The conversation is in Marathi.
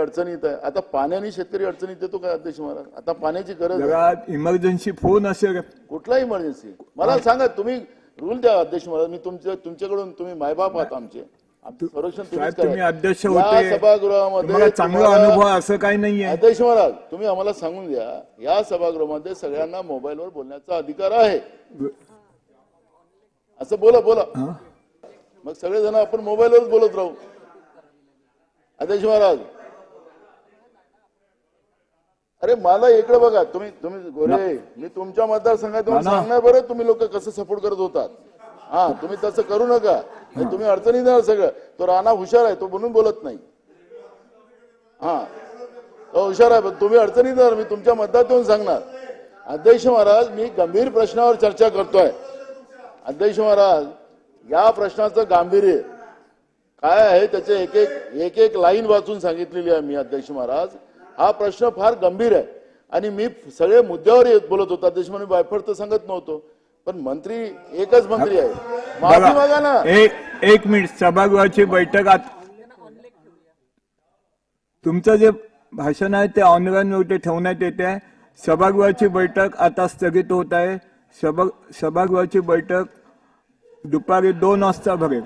अडचणीत आहे. आता पाण्याने शेतकरी अडचणीत येतो काय अध्यक्ष महाराज? आता पाण्याची गरज आहे. इमर्जन्सी फोन असेल. कुठला इमर्जन्सी मला सांगा तुम्ही रूल द्या अध्यक्ष महाराज. मी तुमच्या तुमच्याकडून तुम्ही मायबाप आहात आमचे. संरक्षण. अध्यक्ष होते. सभागृहामध्ये तुम्हाला चांगला तुम्हाला- अनुभव असं काही नाहीये. अध्यक्ष महाराज तुम्ही आम्हाला सांगून द्या. या सभागृहामध्ये सगळ्यांना मोबाईलवर बोलण्याचा अधिकार आहे. असं बोला बोला? मग सगळेजण आपण मोबाईलवरच बोलत राहू. अध्यक्ष महाराज अरे मला इकडे बघा तुम्ही तुम्ही गोरे मी तुमच्या मतदारसंघात येऊन ना, ना. सांगणार बरं तुम्ही लोक कसं सपोर्ट करत होतात. हा तुम्ही तसं करू नका. नाही, तुम्ही अडचणी देणार सगळं. तो राणा हुशार आहे तो म्हणून बोलत नाही. हा. तो हुशार आहे पण तुम्ही अडचणी देणार मी तुमच्या मतदार येऊन सांगणार. अध्यक्ष महाराज मी गंभीर प्रश्नावर चर्चा करतोय. अध्यक्ष महाराज या प्रश्नाचं गांभीर्य काय आहे त्याचे एक एक एक एक लाईन वाचून सांगितलेली आहे मी अध्यक्ष महाराज. हा प्रश्न फार गंभीर आहे. आणि मी सगळे मुद्द्यावर येत बोलत होतो. म्हणून वायफळ तर सांगत नव्हतो. पण मंत्री एकच मंत्री आहे. माफी मागा ना. एक मिनिट. सभागृहाची बैठक आत तुमचं जे भाषण आहे ते ऑनलाईन वरती ठेवण्यात येते आहे. सभागृहाची बैठक आता स्थगित होत आहे. सभा सभागृहाची बैठक दुपारी दोन वाजता भरेल.